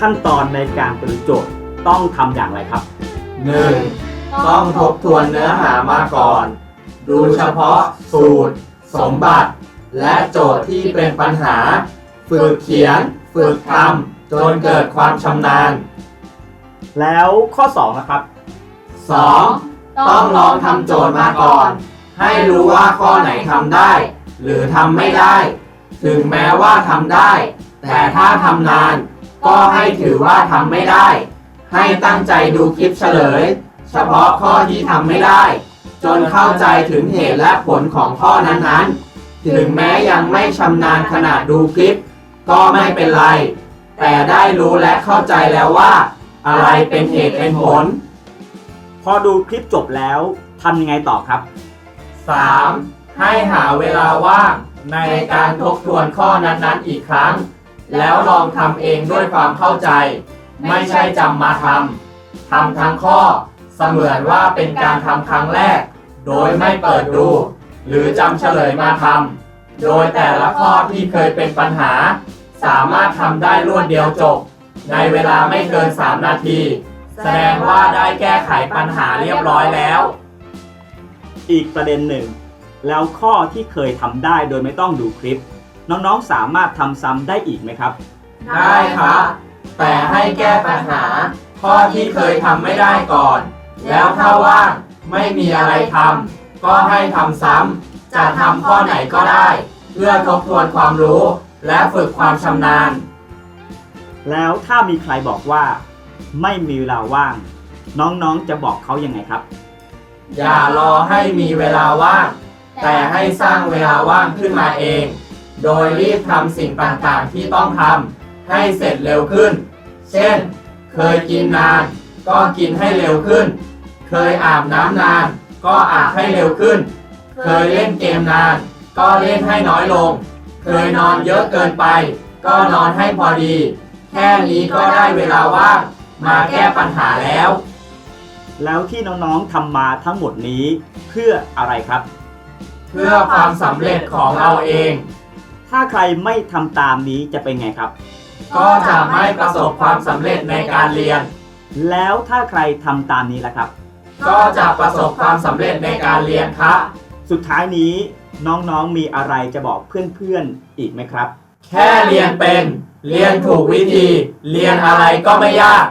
ขั้นตอนในการตรึกโจทย์ต้องทำอย่างไรครับ 1. ต้องทบทวนเนื้อหามาก่อน ดูเฉพาะสูตร สมบัติ และโจทย์ที่เป็นปัญหา ฝึกเขียน ฝึกทำจนเกิดความชำนาญ แล้วข้อ2นะครับ 2. ต้องลองทำโจทย์มาก่อน ให้รู้ว่าข้อไหนทำได้ หรือทำไม่ได้ ถึงแม้ว่าทำได้ แต่ถ้าทำนาน ก็ให้ถือว่าทำไม่ได้ ให้ตั้งใจดูคลิปเฉลย เฉพาะข้อที่ทำไม่ได้ จนเข้าใจถึงเหตุและผลของข้อนั้นๆ ถึงแม้ยังไม่ชำนาญขนาดดูคลิป ก็ไม่เป็นไร แต่ได้รู้และเข้าใจแล้วว่า อะไรเป็นเหตุเป็นผล พอดูคลิปจบแล้วทำยังไงต่อครับ 3. ให้หาเวลาว่างในการทบทวนข้อนั้นๆอีกครั้ง แล้วลองทำเองด้วยความเข้าใจ ไม่ใช่จำมาทำทำทั้งข้อ เสมือนว่าเป็นการทำครั้งแรก โดยไม่เปิดดู หรือจำเฉลยมาทำโดยแต่ละข้อที่เคยเป็นปัญหา สามารถทำได้รวดเดียวจบ ในเวลาไม่เกิน 3 นาที แสดงว่าได้แก้ไขปัญหาเรียบร้อยแล้ว อีกประเด็นหนึ่ง แล้วข้อที่เคยทำได้โดยไม่ต้องดูคลิป น้องๆสามารถทำซ้ำได้อีกไหมครับ ได้ครับ แต่ให้แก้ปัญหา ข้อที่เคยทำไม่ได้ก่อน แล้วถ้าว่างไม่มีอะไรทำก็ให้ทำซ้ำจะทำข้อไหนก็ได้ เพื่อทบทวนความรู้ และฝึกความชำนาญ แล้วถ้ามีใครบอกว่า ไม่มีเวลาว่าง น้องๆจะบอกเขายังไงครับ อย่ารอให้มีเวลาว่าง แต่ให้สร้างเวลาว่างขึ้นมาเอง โดยรีบทำสิ่งต่างๆที่ต้องทำให้เสร็จเร็วขึ้น เช่น เคยกินนาน ก็กินให้เร็วขึ้น เคยอาบน้ำนาน ก็อาบให้เร็วขึ้น เคยเล่นเกมนาน ก็เล่นให้น้อยลง เคยนอนเยอะเกินไป ก็นอนให้พอดี แค่นี้ก็ได้เวลาว่างมาแก้ปัญหาแล้ว แล้วที่น้องๆทำมาทั้งหมดนี้เพื่ออะไรครับ เพื่อความสำเร็จของเราเอง ถ้าใครไม่ทำตามนี้จะเป็นไงครับ ก็จะไม่ประสบความสำเร็จในการเรียน แล้วถ้าใครทำตามนี้ล่ะครับ ก็จะประสบความสำเร็จในการเรียนครับ สุดท้ายนี้น้องๆมีอะไรจะบอกเพื่อนๆอีกไหมครับ แค่เรียนเป็น เรียนถูกวิธี เรียนอะไรก็ไม่ยาก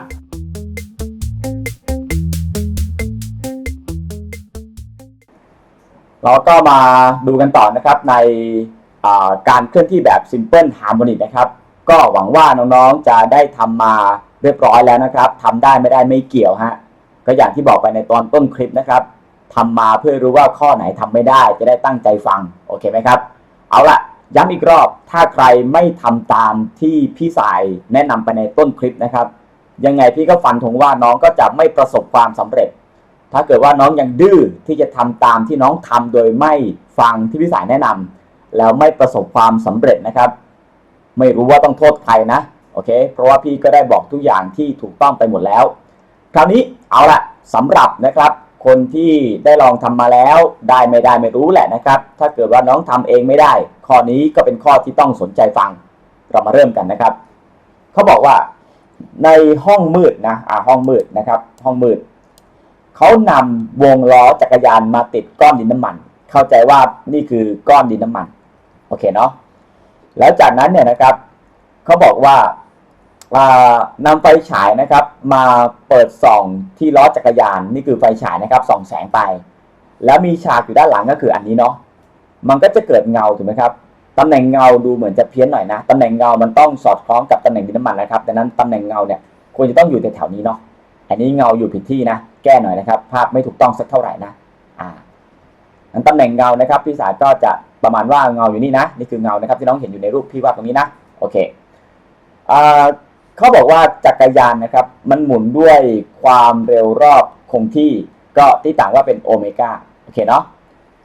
เราก็มาดูกันต่อนะครับในอ่า การเคลื่อนที่แบบ Simple Harmonic นะครับ ก็หวังว่าน้องๆจะได้ทำมาเรียบร้อยแล้วนะครับทำได้ไม่ได้ไม่เกี่ยวฮะก็อย่างที่บอกไปในตอนต้นคลิปนะครับทำมาเพื่อรู้ว่าข้อไหนทำไม่ได้จะได้ตั้งใจฟัง โอเคไหมครับ เอาละย้ำอีกรอบถ้าใครไม่ทำตามที่พี่สายแนะนำไปในต้นคลิปนะครับ ยังไงพี่ก็ฟันธงว่าน้องก็จะไม่ประสบความสำเร็จ ถ้าเกิดว่าน้องยังดื้อที่จะทำตามที่น้องทำโดยไม่ฟังที่พี่สายแนะนำ แล้วไม่ประสบความสำเร็จนะครับ ไม่รู้ว่าต้องโทษใครนะโอเค เพราะว่าพี่ก็ได้บอกทุกอย่างที่ถูกต้องไปหมดแล้ว คราวนี้เอาละสำหรับนะครับ คนที่ได้ลองทำมาแล้วได้ไม่ได้ไม่รู้แหละนะครับ ถ้าเกิดว่าน้องทำเองไม่ได้ ข้อนี้ก็เป็นข้อที่ต้องสนใจฟัง เรามาเริ่มกันนะครับ เขาบอกว่าในห้องมืดนะอ่าห้องมืดนะครับ ห้องมืดเขานำวงล้อจักรยานมาติดก้อนดินน้ำมัน เข้าใจว่านี่คือก้อนดินน้ำมัน โอเคเนาะแล้วจากนั้นเนี่ยนะครับเขาบอกว่าานำไฟฉายนะครับ มาเปิดส่องที่ล้อจักรยาน นี่คือไฟฉายนะครับส่องแสงไป แล้วมีฉากอยู่ด้านหลังก็คืออันนี้เนาะมันก็จะเกิดเงาถูกไหมครับตำแหน่งเงาดูเหมือนจะเพี้ยนหน่อยนะตำแหน่งเงามันต้องสอดคล้องกับตำแหน่งดินน้ำมันนะครับดังนั้นตำแหน่งเงาเนี่ยควรจะต้องอยู่แถวๆนี้เนาะอันนี้เงาอยู่ผิดที่นะ แก้หน่อยนะครับ ภาพไม่ถูกต้องสักเท่าไหร่นะอ่าอันตำแหน่งเงานะครับพี่สายก็จะ ประมาณว่าเงาอยู่นี่นะนี่คือเงานะครับที่น้องเห็นอยู่ในรูปพี่วาดตรงนี้นะโอเคเขาบอกว่าจักรยานนะครับ มันหมุนด้วยความเร็วรอบคงที่ก็ที่ต่างว่าเป็นโอเมก้าโอเคเนาะ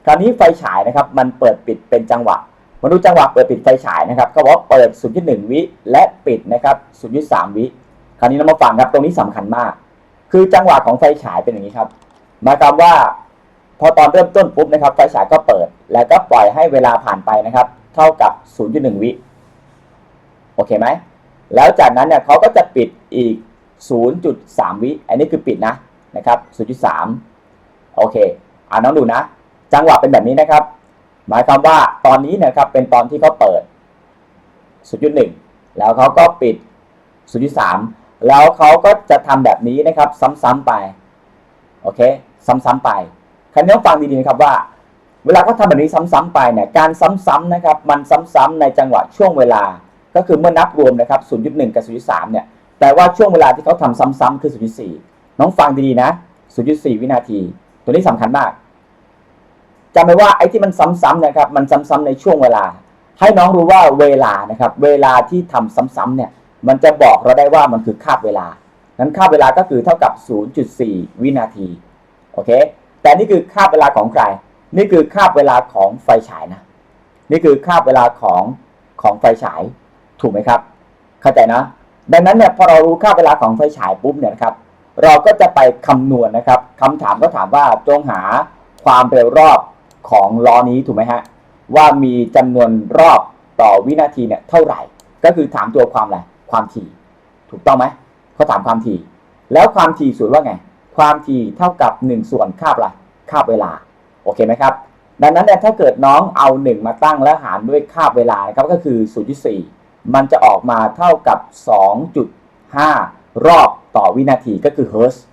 คราวนี้ไฟฉายนะครับ มันเปิดปิดเป็นจังหวะมาดูจังหวะเปิดปิดไฟฉายนะครับเขาบอกว่าเปิด0.1วิและปิดนะครับ0.3วิคราวนี้เรามาฟังครับตรงนี้สำคัญมาก คือจังหวะของไฟฉายเป็นอย่างนี้ครับหมายความว่า พอตอนเริ่มต้นปุ๊บนะครับ ไฟฉายก็เปิด แล้วก็ปล่อยให้เวลาผ่านไปนะครับ เท่ากับ 0.1 วิ โอเคไหม แล้วจากนั้นเนี่ยเขาก็จะปิดอีก 0.3 วิ อันนี้คือปิดนะนะครับ 0.3 โอเคอ่าน้องดูนะ จังหวะเป็นแบบนี้นะครับ หมายความว่าตอนนี้นะครับเป็นตอนที่เขาเปิด 0.1 แล้วเขาก็ปิด 0.3 แล้วเขาก็จะทำแบบนี้นะครับ ซ้ำๆไป โอเค ซ้ำๆไปคราวนี้ต้องฟังดีๆนะครับว่า เวลาเขาทำแบบนี้ซ้ำๆไปเนี่ยการซ้ำๆนะครับมันซ้ำๆในจังหวะช่วงเวลา ก็คือเมื่อนับรวมนะครับ0.1 กับ0.3เนี่ยแต่ว่าช่วงเวลาที่เขาทำซ้ำๆคือ0.4น้องฟังดีๆนะ0.4 วินาที ตัวนี้สำคัญมากจำไว้ว่าไอ้ที่มันซ้ำๆนะครับมันซ้ำๆในช่วงเวลา ให้น้องรู้ว่าเวลานะครับเวลาที่ทำซ้ำๆเนี่ยมันจะบอกเราได้ว่ามันคือคาบเวลานั้นคาบเวลาก็คือเท่ากับ 0.4 วินาทีโอเคแต่นี่คือคาบเวลาของใคร นี่คือคาบเวลาของไฟฉายนะ นี่คือคาบเวลาของของไฟฉายถูกไหมครับ เข้าใจนะ ดังนั้นเนี่ยพอเรารู้ค่าเวลาของไฟฉายปุ๊บเนี่ยนะครับ เราก็จะไปคำนวณนะครับคำถามก็ถามว่าจงหาความเร็วรอบของล้อนี้ถูกไหมฮะว่ามีจำนวนรอบต่อวินาทีเนี่ยเท่าไหร่ ก็คือถามตัวความอะไรความถี่ ถูกต้องไหมเขาถามความถี่ แล้วความถี่สูตรว่าไง ความถี่เท่ากับ 1 ส่วนคาบอะไรคาบเวลา โอเคไหมครับดังนั้นเนี่ยถ้าเกิดน้องเอา 1 มาตั้งแล้วหารด้วยคาบเวลานะครับก็คือ 0.4 มันจะออกมาเท่ากับ 2.5 รอบต่อวินาทีก็คือเฮิร์ตซ์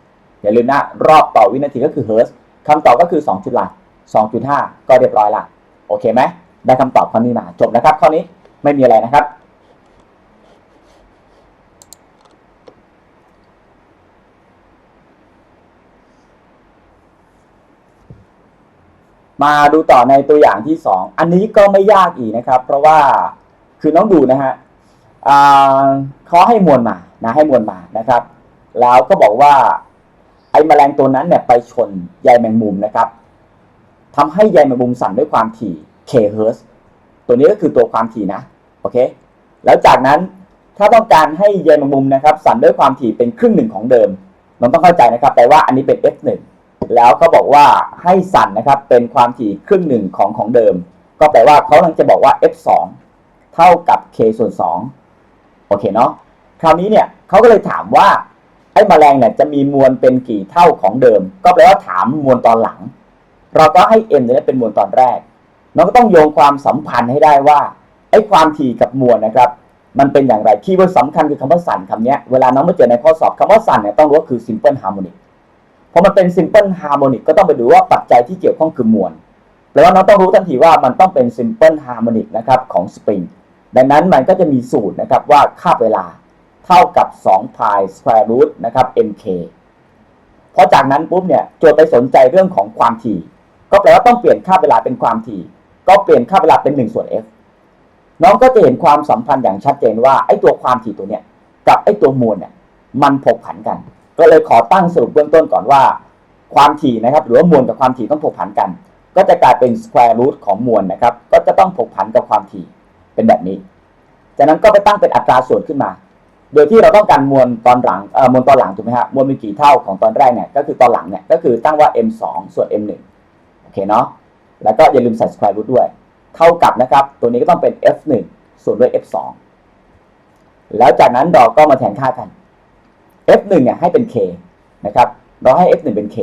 อย่าลืมนะรอบต่อวินาทีก็คือเฮิร์ตซ์คำตอบก็คือ2จุดละ2.5 ก็เรียบร้อยละโอเคไหมได้คำตอบข้อนี้มาจบนะครับข้อนี้ไม่มีอะไรนะครับ มาดูต่อในตัวอย่างที่ 2 อันนี้ก็ไม่ยากอีกนะครับ เพราะว่าคือน้องดูนะฮะเขาให้มวลมานะให้มวลมานะครับ แล้วก็บอกว่าไอ้แมลงตัวนั้นเนี่ยไปชนใยแมงมุมนะครับทำให้ใยแมงมุมสั่นด้วยความถี่ k h z ตัวนี้ก็คือตัวความถี่นะโอเคแล้วจากนั้นถ้าต้องการให้ใยแมงมุมนะครับ สั่นด้วยความถี่เป็นครึ่งหนึ่งของเดิมน้องต้องเข้าใจนะครับ แต่ว่าอันนี้เป็น f1 แล้วเขาบอกว่าให้สั่นนะครับเป็นความถี่ครึ่งหนึ่งของของเดิม ก็แปลว่าเขากำลังจะบอกว่า f2 เท่ากับ k ส่วน2โอเคเนาะคราวนี้เนี่ยเขาก็เลยถามว่าไอ้แมลงเนี่ยจะมีมวลเป็นกี่เท่าของเดิม ก็แปลว่าถามมวลตอนหลัง เราก็ให้ m เนี่ยเป็นมวลตอนแรกเราก็ต้องโยงความสัมพันธ์ให้ได้ว่าไอ้ความถี่กับมวลนะครับมันเป็นอย่างไรคีย์เวิร์ดสำคัญคือคำว่าสั่นคำเนี้ยเวลาน้องมาเจอในข้อสอบคำว่าสั่นเนี่ยต้องรู้ว่าคือ simple harmonic พอมันเป็น simple harmonic ก็ต้องไปดูว่าปัจจัยที่เกี่ยวข้องคือมวลแปลว่าน้องต้องรู้ทันทีว่ามันต้องเป็น simple harmonic นะครับของ spring ดังนั้นมันก็จะมีสูตรนะครับว่าค่าเวลาเท่ากับ2 pi square root นะครับ mk พอจากนั้นปุ๊บเนี่ยโจทย์ไปสนใจเรื่องของความถี่ ก็แปลว่าต้องเปลี่ยนค่าเวลาเป็นความถี่ ก็เปลี่ยนค่าเวลาเป็น1ส่วน f น้องก็จะเห็นความสัมพันธ์อย่างชัดเจนว่าไอ้ตัวความถี่ตัวเนี้ยกับไอ้ตัวมวลเนี่ยมันผกผันกัน ก็เลยขอตั้งสรุปเบื้องต้นก่อนว่า ความถี่นะครับ หรือว่ามวลกับความถี่ต้องผกผันกัน ก็จะกลายเป็น square root ของมวลนะครับ ก็จะต้องผกผันกับความถี่เป็นแบบนี้ จากนั้นก็ไปตั้งเป็นอัตราส่วนขึ้นมา โดยที่เราต้องการมวลตอนหลังเอ่อมวลตอนหลังถูกไหมฮะมวลมีกี่เท่าของตอนแรกเนี่ยก็คือตอนหลังเนี่ยก็คือตั้งว่า m 2ส่วน m 1โอเคเนาะแล้วก็อย่าลืมใส่ square root ด้วย เท่ากับนะครับ ตัวนี้ก็ต้องเป็น f 1ส่วนด้วย f 2แล้วจากนั้นเราก็มาแทนค่ากัน f 1 เนี่ยให้เป็น k นะครับ เราให้ f 1 เป็น k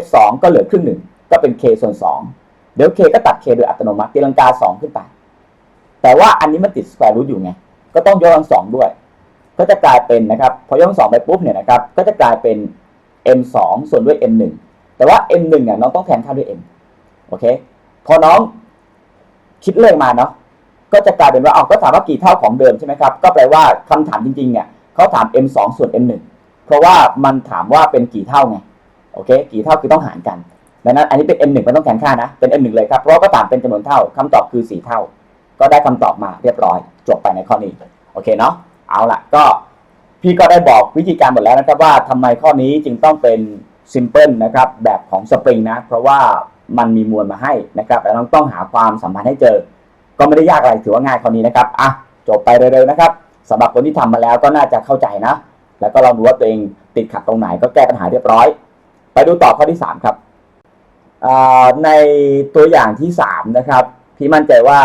f 2 ก็เหลือครึ่งหนึ่งก็เป็น k ส่วน 2 เดี๋ยว k ก็ตัด k โดยอัตโนมัติตีลังกา 2 ขึ้นไป แต่ว่าอันนี้มันติด square root อยู่ไง ก็ต้องยกกำลังสองด้วย ก็จะกลายเป็นนะครับ พอยกกำลังสองไปปุ๊บเนี่ยนะครับ ก็จะกลายเป็น m 2 ส่วนด้วย m 1 แต่ว่า m 1 เนี่ยน้องต้องแทนค่าด้วย m โอเค พอน้องคิดเลขมาเนาะ ก็จะกลายเป็นว่าเอาก็ถามว่ากี่เท่าของเดิมใช่ไหมครับ ก็แปลว่าคำถามจริงๆเนี่ย เขาถาม m 2 ส่วน m 1 เพราะว่ามันถามว่าเป็นกี่เท่าไงโอเค กี่เท่าคือต้องหารกันดังนั้นอันนี้เป็น m 1 มันต้องแทนค่านะ เป็น m 1 เลยครับ เพราะก็ถามเป็นจำนวนเท่าคำตอบคือ 4 เท่า ก็ได้คำตอบมาเรียบร้อย จบไปในข้อนี้ โอเคเนาะ เอาละก็พี่ก็ได้บอกวิธีการหมดแล้วนะครับว่าทำไมข้อนี้จึงต้องเป็น simple นะครับ แบบของสปริงนะ เพราะว่ามันมีมวลมาให้นะครับแล้วต้องหาความสัมพันธ์ให้เจอ ก็ไม่ได้ยากอะไรถือว่าง่ายข้อนี้นะครับ อะ จบไปเร็วๆนะครับ สำหรับคนที่ทำมาแล้วก็น่าจะเข้าใจนะ แล้วก็ลองดูว่าตัวเองติดขัดตรงไหนก็แก้ปัญหาเรียบร้อย ไปดูต่อข้อที่ 3 ครับในตัวอย่างที่ 3 นะครับ พี่มั่นใจว่า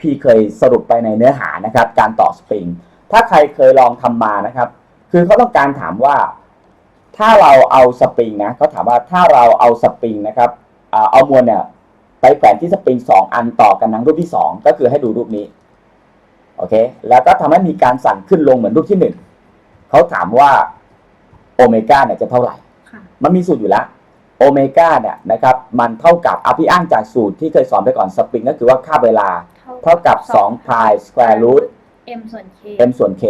พี่เคยสรุปไปในเนื้อหานะครับ การต่อสปริง ถ้าใครเคยลองทำมานะครับ คือเขาต้องการถามว่า ถ้าเราเอาสปริงนะเขาถามว่าถ้าเราเอาสปริงนะครับเอามวลเนี่ยไปแขวนที่สปริงสองอันต่อกันทั้งรูปที่สองก็คือให้ดูรูปนี้ โอเค แล้วก็ทำให้มีการสั่นขึ้นลงเหมือนรูปที่หนึ่งเขาถามว่าโอเมก้าเนี่ยจะเท่าไหร่ค่ะมันมีสูตรอยู่แล้วโอเมก้าเนี่ยนะครับมันเท่ากับเอาพี่อ้างจากสูตรที่เคยสอนไปก่อนสปริงก็คือว่าค่าเวลา เท่ากับ2 pi square root m ส่วน k m ส่วน k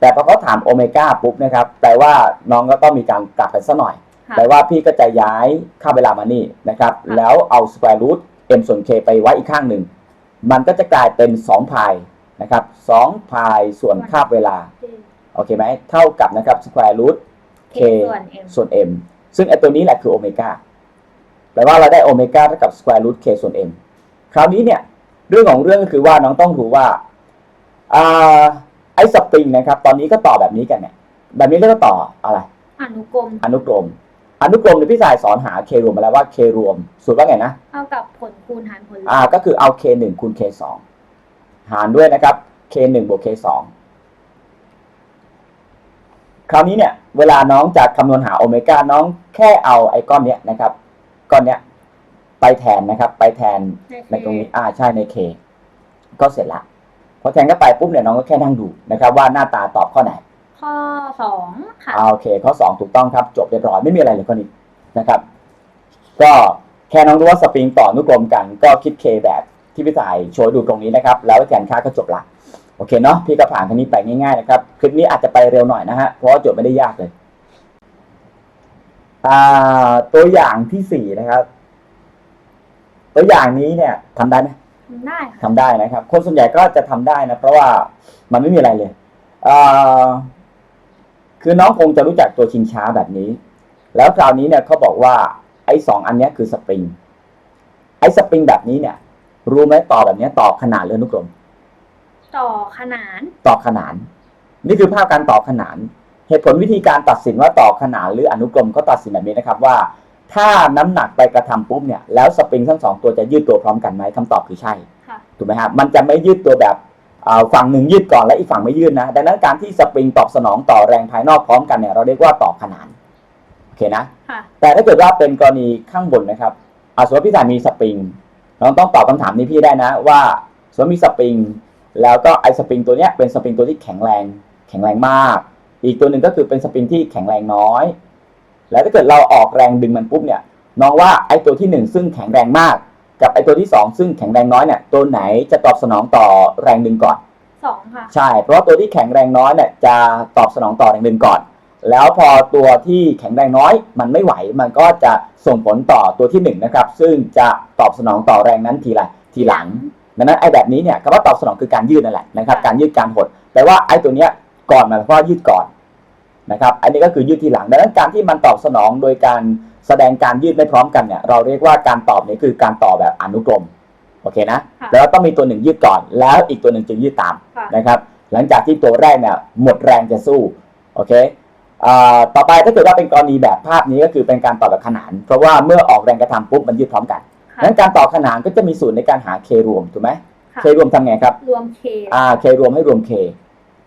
แต่พอเขาถามโอเมก้าปุ๊บนะครับแปลว่าน้องก็ต้องมีการกลับไปสักหน่อยค่ะแปลว่าพี่ก็จะย้ายค่าเวลามานี่นะครับค่ะแล้วเอา square root m ส่วน k ไปไว้อีกข้างหนึ่ง มันก็จะกลายเป็น2 pi นะครับ2 pi ส่วนค่าเวลา โอเคไหม เท่ากับนะครับ square root k k ส่วน m ส่วน m ซึ่งไอ้ตัวนี้แหละคือโอเมก้าแปลว่าเราได้โอเมก้าเท่ากับ square root k ส่วน m คราวนี้เนี่ย เรื่องของเรื่องก็คือว่าน้องต้องรู้ว่าอ่าไอ้สปริงนะครับ ตอนนี้ก็ต่อแบบนี้กันเนี่ย แบบนี้เรียกว่าต่ออะไร อนุกรม อนุกรม อนุกรมเนี่ยพี่สายสอนหา k รวมมาแล้วว่า k รวมสูตรว่าไงนะ เท่ากับผลคูณหารผลลบอ่า ก็คือเอา k 1คูณ k 2 หารด้วยนะครับ k 1บวก k 2คราวนี้เนี่ย เวลาน้องจะคำนวณหาโอเมก้าน้องแค่เอาไอ้ก้อนเนี้ยนะครับ ก้อนเนี้ยไปแทนนะครับ ไปแทนในตรงนี้อ่าใช่ใน K ก็เสร็จละพอแทนก็ไปปุ๊บเนี่ยน้องก็แค่นั่งดูนะครับ ว่าหน้าตาตอบข้อไหน ข้อสองค่ะอ่าโอเค ข้อ2ถูกต้องครับ จบเรียบร้อยไม่มีอะไรเลยข้อนี้นะครับ ก็แค่น้องรู้ว่าสปริงต่ออนุกรมกัน ก็คิด K แบบ ที่พี่สายโชว์ให้ดูตรงนี้นะครับ แล้วแทนค่าก็จบละโอเคเนาะพี่ก็ผ่านคันนี้ไปง่ายๆนะครับคลิปนี้อาจจะไปเร็วหน่อยนะฮะเพราะว่าโจทย์ไม่ได้ยากเลยอ่าตัวอย่างที่สี่นะครับ ตัวอย่างนี้เนี่ยทำได้ไหมทำได้ค่ะทำได้นะครับ คนส่วนใหญ่ก็จะทำได้นะ เพราะว่ามันไม่มีอะไรเลยเอ่อคือน้องคงจะรู้จักตัวชิงช้าแบบนี้ แล้วคราวนี้เนี่ยเขาบอกว่าไอ้สองอันเนี้ยคือสปริง ไอ้สปริงแบบนี้เนี่ย รู้ไหมต่อแบบเนี้ยต่อขนานหรืออนุกรม ต่อขนาน ต่อขนาน นี่คือภาพการต่อขนาน เหตุผลวิธีการตัดสินว่าต่อขนานหรืออนุกรมก็ตัดสินแบบนี้นะครับว่า ถ้าน้ำหนักไปกระทำปุ๊บเนี่ยแล้วสปริงทั้งสองตัวจะยืดตัวพร้อมกันไหมคำตอบคือใช่ค่ะถูกไหมครับมันจะไม่ยืดตัวแบบอ่าฝั่งหนึ่งยืดก่อนและอีกฝั่งไม่ยืดนะดังนั้นการที่สปริงตอบสนองต่อแรงภายนอกพร้อมกันเนี่ยเราเรียกว่าต่อขนานโอเคนะค่ะแต่ถ้าเกิดว่าเป็นกรณีข้างบนนะครับอาสมมติพี่สายมีสปริง น้องต้องตอบคำถามนี้พี่ได้นะ ว่าสมมติมีสปริง แล้วก็ไอสปริงตัวเนี้ยเป็นสปริงตัวที่แข็งแรง แข็งแรงมาก อีกตัวหนึ่งก็คือเป็นสปริงที่แข็งแรงน้อย แล้วถ้าเกิดเราออกแรงดึงมันปุ๊บเนี่ยน้องว่าไอตัวที่หนึ่งซึ่งแข็งแรงมาก กับไอตัวที่สองซึ่งแข็งแรงน้อยเนี่ยตัวไหนจะตอบสนองต่อแรงดึงก่อนสองค่ะใช่ เพราะว่าตัวที่แข็งแรงน้อยเนี่ยจะตอบสนองต่อแรงดึงก่อน แล้วพอตัวที่แข็งแรงน้อย มันไม่ไหว มันก็จะส่งผลต่อตัวที่หนึ่งนะครับ ซึ่งจะตอบสนองต่อแรงนั้นทีละทีหลัง ดังนั้นไอ้แบบนี้เนี่ยคำว่าตอบสนองคือการยืดนั่นแหละนะครับค่ะการยืดการหด แปลว่าไอ้ตัวเนี้ยก่อนหมายความว่ายืดก่อนนะครับ อันนี้ก็คือยืดทีหลัง ดังนั้นการที่มันตอบสนองโดยการแสดงการยืดไม่พร้อมกันเนี่ย เราเรียกว่าการตอบนี้คือการต่อแบบอนุกรม โอเคนะค่ะแล้วต้องมีตัวหนึ่งยืดก่อน แล้วอีกตัวหนึ่งจึงยืดตามค่ะนะครับ หลังจากที่ตัวแรกเนี่ยหมดแรงจะสู้ โอเคอ่า ต่อไปถ้าเกิดว่าเป็นกรณีแบบภาพนี้ก็คือเป็นการต่อแบบขนาน เพราะว่าเมื่อออกแรงกระทำปุ๊บมันยืดพร้อมกันค่ะดังนั้นการต่อขนานก็จะมีสูตรในการหา K รวมถูกไหมค่ะ K รวมทำไงครับ รวม k อ่า K รวมให้รวม K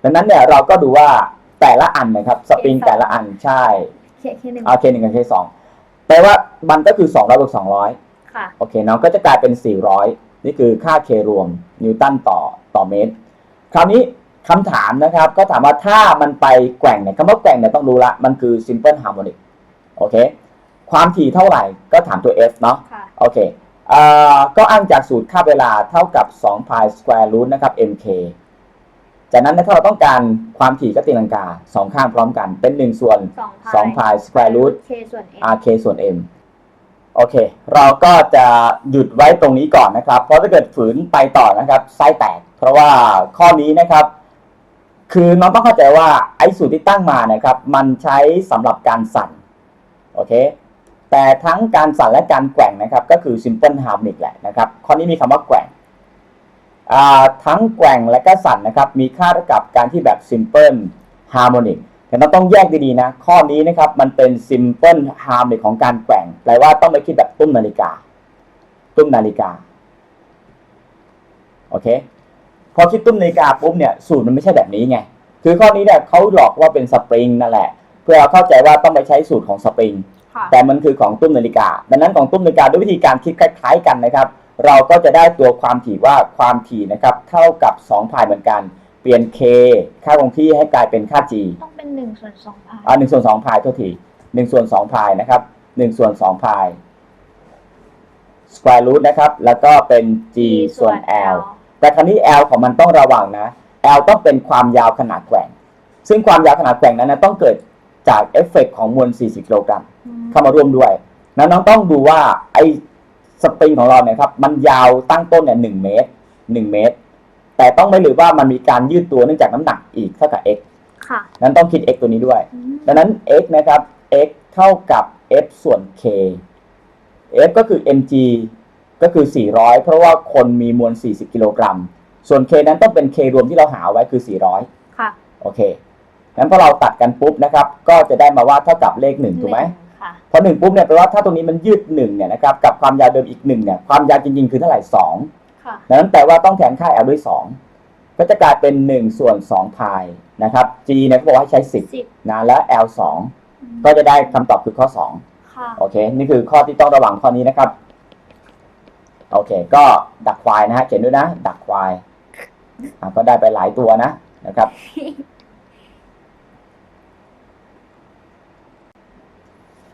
ดังนั้นเนี่ยเราก็ดูว่าแต่ละอันนะครับสปริง K สองแต่ละอันใช่ k k หนึ่งเอา K หนึ่งกับ K สองแปลว่ามันก็คือ200บวก200ค่ะโอเคเนาะก็จะกลายเป็น400นี่คือค่า K รวมนิวตันต่อต่อเมตร คราวนี้ คำถามนะครับก็ถามว่าถ้ามันไปแกว่งเนี่ยคำว่าแกว่งเนี่ยต้องรู้ละ มันคือ simple harmonic โอเค ความถี่เท่าไหร่ก็ถามตัว f เนาะค่ะโอเคเอ่อก็อ้างจากสูตรค่าเวลาเท่ากับ2 pi square root นะครับ mk จากนั้นถ้าเราต้องการความถี่ก็ตีลังกาสองข้างพร้อมกันเป็น 1 ส่วนสอง2 pi square root k ส่วน m rk ส่วน m โอเค เราก็จะหยุดไว้ตรงนี้ก่อนนะครับ เพราะถ้าเกิดฝืนไปต่อนะครับไส้แตก เพราะว่าข้อนี้นะครับ คือน้องต้องเข้าใจว่าไอ้สูตรที่ตั้งมานะครับ มันใช้สำหรับการสั่นโอเคแต่ทั้งการสั่นและการแกว่งนะครับ ก็คือ simple harmonic แหละนะครับข้อนี้มีคำว่าแกว่งทั้งแกว่งและก็สั่นนะครับ มีค่าเท่ากับการที่แบบ simple harmonic แต่เราต้องแยกดีๆนะ ข้อนี้นะครับมันเป็น simple harmonic ของการแกว่งแปลว่าต้องไปคิดแบบตุ้มนาฬิกา ตุ้มนาฬิกาโอเค พอคิดตุ้มนาฬิกาปุ๊บเนี่ยสูตรมันไม่ใช่แบบนี้ไง คือข้อนี้เนี่ยเขาหลอกว่าเป็นสปริงนั่นแหละ เพื่อเราเข้าใจว่าต้องไปใช้สูตรของสปริงค่ะแต่มันคือของตุ้มนาฬิกา ดังนั้นของตุ้มนาฬิกาด้วยวิธีการคิดคล้าย ๆ กันนะครับ เราก็จะได้ตัวความถี่ว่าความถี่นะครับเท่ากับ2พายเหมือนกัน เปลี่ยน k ค่าคงที่ให้กลายเป็นค่า g ต้องเป็นหนึ่งส่วนสองพายอ่าหนึ่งส่วนสองพายโทษทีหนึ่งส่วนสองพายนะครับหนึ่งส่วนสองพาย square root นะครับ แล้วก็เป็น g ส่วน l แต่คราวนี้ L ของมันต้องระวังนะ L ต้องเป็นความยาวขนาดแกว่ง ซึ่งความยาวขนาดแกว่งนั้นนะต้องเกิดจากเอฟเฟกต์ของมวล 40 กิโลกรัมอืมเข้ามาร่วมด้วยนั้นน้องต้องดูว่าไอ้สปริงของเราเนี่ยครับมันยาวตั้งต้นเนี่ยหนึ่งเมตรหนึ่งเมตร แต่ต้องไม่ลืมว่ามันมีการยืดตัวเนื่องจากน้ำหนักอีกเท่ากับ x ค่ะนั้นต้องคิด x ตัวนี้ด้วยอืมดังนั้น x นะครับ x เท่ากับ f ส่วน k f ก็คือ mg ก็คือ 400 เพราะว่าคนมีมวล 40 กิโลกรัม ส่วน k นั้นต้องเป็น k รวมที่เราหาไว้คือ 400 ค่ะ โอเค งั้นพอเราตัดกันปุ๊บนะครับ ก็จะได้มาว่าเท่ากับเลข 1 ถูกไหมนึ่งค่ะ พอ 1 ปุ๊บเนี่ยแปลว่าถ้าตรงนี้มันยืด 1 เนี่ยนะครับ กับความยาวเดิมอีก 1 เนี่ย ความยาวจริง ๆ คือเท่าไหร่ 2 ค่ะ ดังนั้นแปลว่าต้องแทนค่า l ด้วย 2 ก็จะกลายเป็น 1 ส่วน2พายนะครับ g เนี่ยเขาบอกว่าให้ใช้สิบ10นะแล้ว l 2ก็จะได้คำตอบคือข้อ 2 ค่ะ โอเค นี่คือข้อที่ต้องระวังข้อนี้นะครับ โอเค ก็ดักควายนะฮะเขียนด้วยนะ ดักควายอะก็ได้ไปหลายตัวนะนะครับ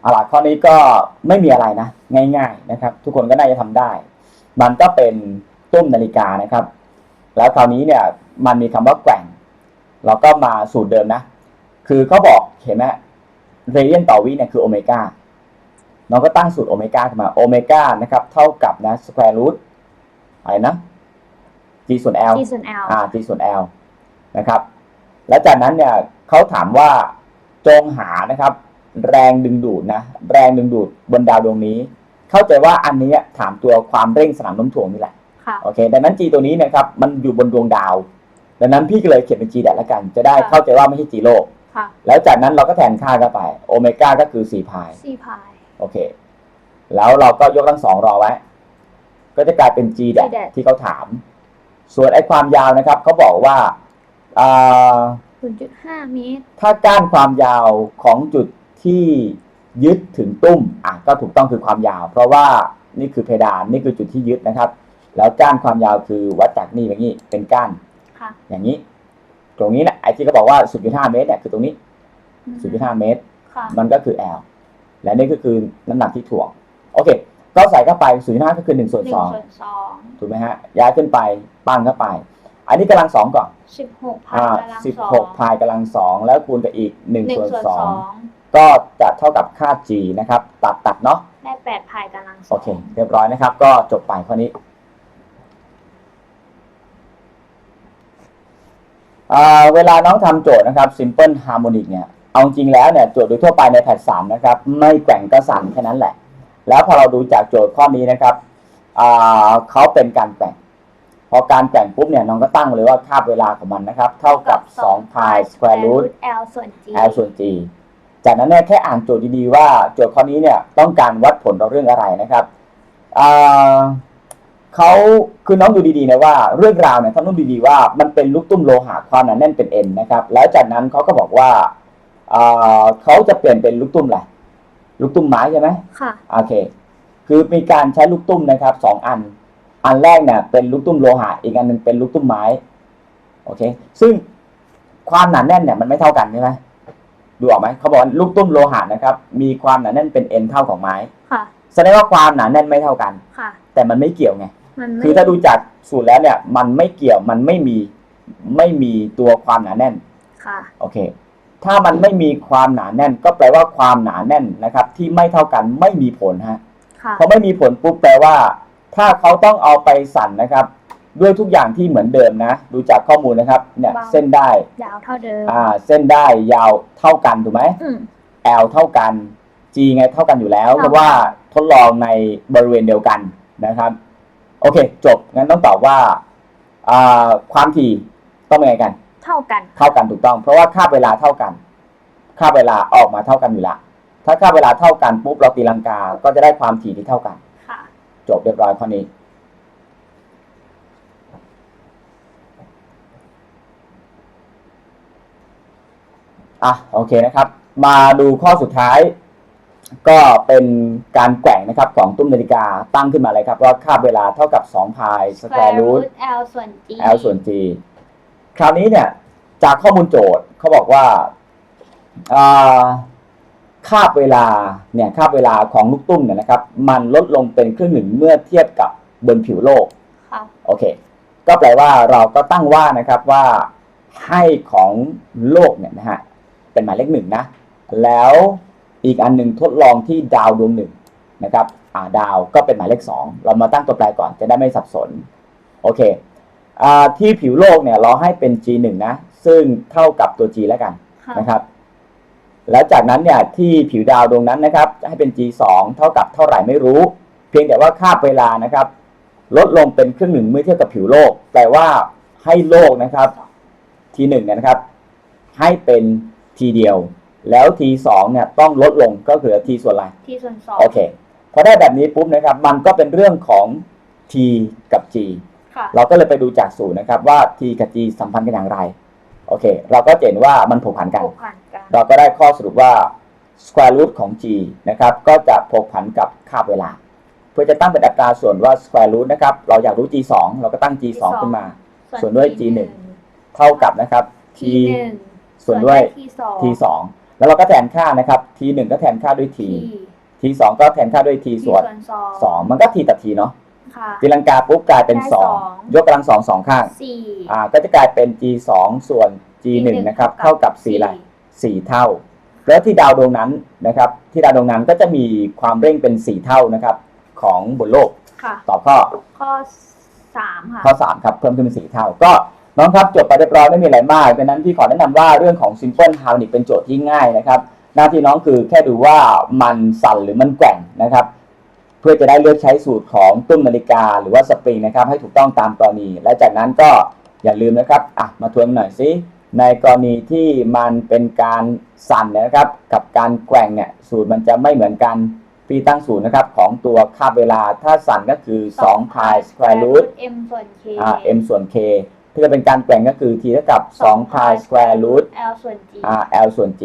เอาล่ะข้อนี้ก็ไม่มีอะไรนะ ง่าย ๆนะครับ ทุกคนก็น่าจะทำได้ มันก็เป็นตุ้มนาฬิกานะครับ แล้วคราวนี้เนี่ย มันมีคำว่าแกว่งเราก็มาสูตรเดิมนะ คือเขาบอกเห็นไหมเรเดียนต่อวิเนี่ยคือโอเมก้า น้องก็ตั้งสูตรโอเมก้าขึ้นมาโอเมก้านะครับเท่ากับนะสแควร์รูทอะไรนะ g ส่วน l ที่ส่วน L อ่า g ส่วน l นะครับ แล้วจากนั้นเนี่ยเขาถามว่าจงหานะครับ แรงดึงดูดนะ แรงดึงดูดบนดาวดวงนี้ เข้าใจว่าอันนี้ถามตัวความเร่งสนามโน้มถ่วงนี่แหละค่ะโอเค ดังนั้น g ตัวนี้นะครับ มันอยู่บนดวงดาว ดังนั้นพี่ก็เลยเขียนเป็น g แดดแล้วกัน จะได้ค่ะเข้าใจว่าไม่ใช่ g โลกค่ะแล้วจากนั้นเราก็แทนค่าเข้าไปโอเมก้าก็คือ4พายสี่พาย โอเค แล้วเราก็ยกทั้งสองรอไว้ ก็จะกลายเป็น g แดด G แดดที่เขาถาม ส่วนไอ้ความยาวนะครับเขาบอกว่าอ่าศูนย์จุดห้าเมตร ถ้าก้านความยาวของจุดที่ยึดถึงตุ้มอะก็ถูกต้องคือความยาว เพราะว่านี่คือเพดานนี่คือจุดที่ยึดนะครับ แล้วก้านความยาวคือวัดจากนี่อย่างนี้เป็นก้าน ค่ะอย่างนี้ ตรงนี้แหละไอ้ที่เขาบอกว่า 0.5 เมตรเนี่ยคือตรงนี้0.5 เมตร ค่ะ มันก็คือ L และนี่ก็คือน้ำหนักที่ถ่วง โอเค ก็ใส่เข้าไป0.5ก็คือ1ส่วนหนึ่งส่วนสอง2ถูกไหมฮะ ย้ายขึ้นไปปั้งเข้าไป อันนี้กำลังสองก่อนสิบหกพายอ่ากำลังสิบสองหกพายกำลังสองแล้วคูณกับอีก1หนึ่งส่วนส่วนสสอองงก็จะเท่ากับค่า g นะครับ ตัดตัดเนาะ ได้แปดพายกำลังสองโอเค เรียบร้อยนะครับ ก็จบไปข้อนี้อ่าเวลาน้องทำโจทย์นะครับ simple harmonic เนี่ย เอาจริงแล้วเนี่ยโจทย์โดยทั่วไปในแพทสามนะครับ ไม่แกว่งก็สั่นแค่นั้นแหละ แล้วพอเราดูจากโจทย์ข้อนี้นะครับอ่าเขาเป็นการแกว่งพอการแกว่งปุ๊บเนี่ยน้องก็ตั้งเลยว่าค่าเวลาของมันนะครับ เท่ากับ2 pi square root L ส่วน G L ส่วน G จากนั้นเนี่ยแค่อ่านโจทย์ดีๆว่าโจทย์ข้อนี้เนี่ยต้องการวัดผลเราเรื่องอะไรนะครับอ่าเขาคือน้องดูดีๆนะว่าเรื่องราวเนี่ยท่านต้องดูดีๆว่ามันเป็นลูกตุ้มโลหะความหนาแน่นเป็น N นะครับแล้วจากนั้นเขาก็บอกว่า อ่าเขาจะเปลี่ยนเป็นลูกตุ้มอะไรลูกตุ้มไม้ใช่ไหมค่ะ โอเค คือมีการใช้ลูกตุ้มนะครับสองอัน อันแรกเนี่ยเป็นลูกตุ้มโลหะ อีกอันหนึ่งเป็นลูกตุ้มไม้ โอเค ซึ่งความหนาแน่นเนี่ยมันไม่เท่ากันใช่ไหมดูออกไหมเขาบอกว่าลูกตุ้มโลหะนะครับ มีความหนาแน่นเป็น n เท่าของไม้ ค่ะ แสดงว่าความหนาแน่นไม่เท่ากัน ค่ะ แต่มันไม่เกี่ยวไง มันไม่ คือถ้าดูจากสูตรแล้วเนี่ย มันไม่เกี่ยว มันไม่มี ไม่มีตัวความหนาแน่น ค่ะ โอเค ถ้ามันไม่มีความหนาแน่น ก็แปลว่าความหนาแน่นนะครับ ที่ไม่เท่ากันไม่มีผลฮะค่ะพอไม่มีผลปุ๊บแปลว่า ถ้าเขาต้องเอาไปสั่นนะครับ ด้วยทุกอย่างที่เหมือนเดิมนะดูจากข้อมูลนะครับเนี่ยเบาเส้นได้ยาวเท่าเดิมอ่าเส้นได้ยาวเท่ากันถูกไหม อืม L เท่ากัน G ไงเท่ากันอยู่แล้วเท่ากันเพราะว่าทดลองในบริเวณเดียวกันนะครับ โอเค จบ งั้นต้องตอบว่าอ่าความถี่ต้องเป็นไงกัน เท่ากัน เท่ากันถูกต้อง เพราะว่าค่าเวลาเท่ากัน ค่าเวลาออกมาเท่ากันอยู่ละถ้าค่าเวลาเท่ากันปุ๊บเราตีลังกา ก็จะได้ความถี่ที่เท่ากันค่ะจบเรียบร้อยข้อนี้ออะโอเคนะครับ มาดูข้อสุดท้าย ก็เป็นการแกว่งนะครับของตุ้มนาฬิกาตั้งขึ้นมาเลยครับ ว่าคาบเวลาเท่ากับ2พายสแควร์รูท L ส่วน G L ส่วน G คราวนี้เนี่ย จากข้อมูลโจทย์เขาบอกว่าอ่าคาบเวลาเนี่ยคาบเวลาของลูกตุ้มเนี่ยนะครับ มันลดลงเป็นครึ่งหนึ่งเมื่อเทียบกับบนผิวโลกค่ะโอเค ก็แปลว่าเราก็ตั้งว่านะครับว่าให้ของโลกเนี่ยนะฮะเป็นหมายเลขหนึ่งนะ แล้วอีกอันหนึ่งทดลองที่ดาวดวงหนึ่งนะครับอ่าดาวก็เป็นหมายเลขสองเรามาตั้งตัวแปรก่อนจะได้ไม่สับสน โอเคอ่า ที่ผิวโลกเนี่ยเราให้เป็น G1 นะ ซึ่งเท่ากับตัว G แล้วกันค่ะนะครับ แล้วจากนั้นเนี่ยที่ผิวดาวดวงนั้นนะครับจะให้เป็น G2 เท่ากับเท่าไหร่ไม่รู้ เพียงแต่ว่าค่าบเวลานะครับ ลดลงเป็นครึ่งหนึ่งเมื่อเทียบกับผิวโลก แปลว่าให้โลกนะครับทีหนึ่งเนี่ยนะครับ ให้เป็นทีเดียว แล้วทีสองเนี่ยต้องลดลงก็คือทีส่วนอะไร T ส่วนสองโอเคพอได้แบบนี้ปุ๊บนะครับ มันก็เป็นเรื่องของ t กับ g ค่ะ เราก็เลยไปดูจากสูตรนะครับว่า t กับ g สัมพันธ์กันอย่างไร โอเค เราก็จะเห็นว่ามันผูกพันกัน ผูกพันกันเราก็ได้ข้อสรุปว่า square root ของ g นะครับก็จะผูกพันกับคาบเวลา เพื่อจะตั้งเป็นอัตราส่วนว่า square root นะครับเราอยากรู้ g 2เราก็ตั้ง g 2ขึ้นมา ส่วนด้วย G หนึ่งเท่ากับนะครับ t T หนึ่งส่วนด้วย T สอง t 2แล้วเราก็แทนค่านะครับ t 1ก็แทนค่าด้วย t T t 2ก็แทนค่าด้วย t ส่วนสอง2มันก็ t ตัด t เนาะ ค่ะ ตีลังกาปุ๊บกลายเป็น ได้สอง 2 ยกกำลังสองสองข้างสี่ อ่าก็จะกลายเป็น g 2ส่วน g 1 นะครับเท่ากับ4อะไร4 เท่า แล้วที่ดาวดวงนั้นนะครับที่ดาวดวงนั้นก็จะมีความเร่งเป็น 4 เท่านะครับของบนโลกค่ะ ตอบข้อ ข้อสามค่ะ ข้อ3ครับเพิ่มขึ้นเป็น4เท่า ก็น้องครับจบไปเรียบร้อยไม่มีอะไรมากดังนั้นพี่ขอแนะนำว่าเรื่องของ simple harmonic เป็นโจทย์ที่ง่ายนะครับ หน้าที่น้องคือแค่ดูว่ามันสั่นหรือมันแกว่งนะครับเพื่อจะได้เลือกใช้สูตรของตุ้มนาฬิกาหรือว่าสปริงนะครับให้ถูกต้องตามกรณี และจากนั้นก็อย่าลืมนะครับอะมาทวนหน่อยสิในกรณีที่มันเป็นการสั่นนะครับ กับการแกว่งเนี่ยสูตรมันจะไม่เหมือนกันพี่ตั้งสูตรนะครับของตัวคาบเวลาถ้าสั่นก็คือ2 pi square root m ส่วน k อ่า m ส่วน k ถ้าจะเป็นการแกว่งก็คือ t เท่ากับ2 pi square root l ส่วน g อ่า l ส่วน g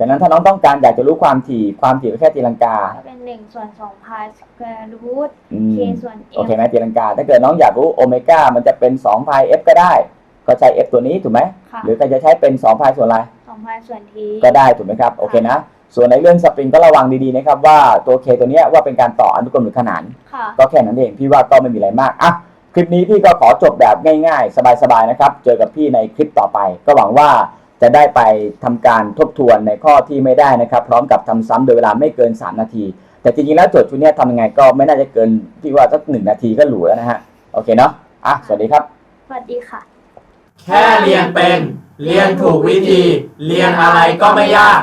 จากนั้นถ้าน้องต้องการอยากจะรู้ความถี่ความถี่ก็แค่ตีลังกา ก็เป็นหนึ่งส่วนสองพายสแควร์รูทอืม k ส่วน m โอเคไหมตีลังกา ถ้าเกิดน้องอยากรู้โอเมก้ามันจะเป็น2 pi f ก็ได้ ก็ใช้ f ตัวนี้ถูกไหม ค่ะหรือก็จะใช้เป็น2 pi ส่วนอะไร สองพายส่วน t ก็ได้ถูกไหมครับโอเคนะ ส่วนในเรื่องสปริงก็ระวังดีๆนะครับว่าตัว k ตัวเนี้ยว่าเป็นการต่ออนุกรมหรือขนาน ค่ะ ก็แค่นั้นเองพี่ว่าก็ไม่มีอะไรมากอะคลิปนี้พี่ก็ขอจบแบบง่ายๆ สบายๆนะครับ เจอกับพี่ในคลิปต่อไป ก็หวังว่า จะได้ไปทำการทบทวนในข้อที่ไม่ได้นะครับ พร้อมกับทำซ้ำโดยเวลาไม่เกิน 3 นาที แต่จริงๆแล้วโจทย์ชุดเนี้ยทำยังไงก็ไม่น่าจะเกินพี่ว่าสักหนึ่งนาทีก็หรูแล้วนะฮะโอเคเนาะอะสวัสดีครับ สวัสดีค่ะ แค่เรียนเป็น เรียนถูกวิธี เรียนอะไรก็ไม่ยาก